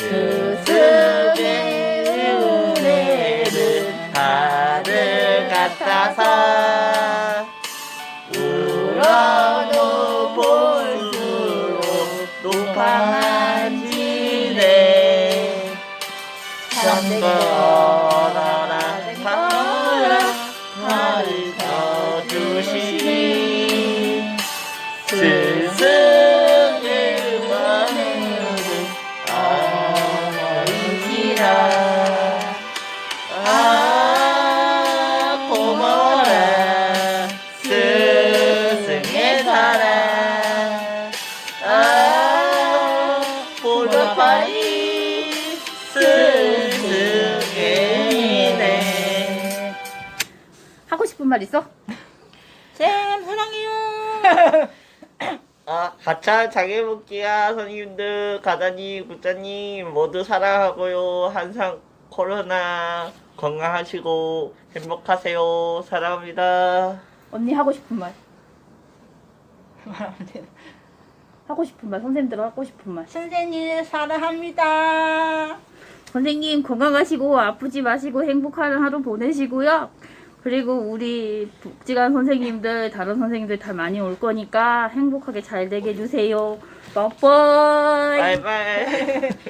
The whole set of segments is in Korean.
스승의 은혜를 하늘 같아서 울어도 볼수록 높아지네 참거라 파라 가르쳐 주시니 스승 말 있어? 쌤 사랑해요 아 가차 장애복지야 선생님들 가다님 국장님 모두 사랑하고요 항상 코로나 건강하시고 행복하세요 사랑합니다 언니 하고 싶은 말. 말하면 돼. 하고 싶은 말. 선생님들 하고 싶은 말. 선생님 사랑합니다. 선생님 건강하시고 아프지 마시고 행복한 하루 보내시고요. 그리고 우리 복지관 선생님들 다른 선생님들 다 많이 올 거니까 행복하게 잘 되게 해주세요. 빠빠이. 바이바이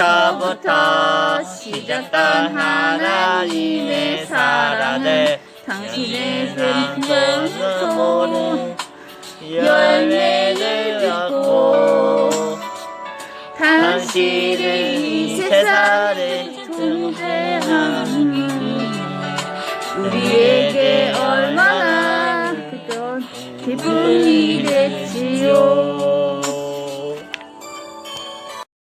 처부터 시작된 하나님의 사랑을 당신의 생명을 모는 열매를 얻고 당신은 이 세상에 존재하는 우리에게 얼마나 그건 기쁜 일이랬지요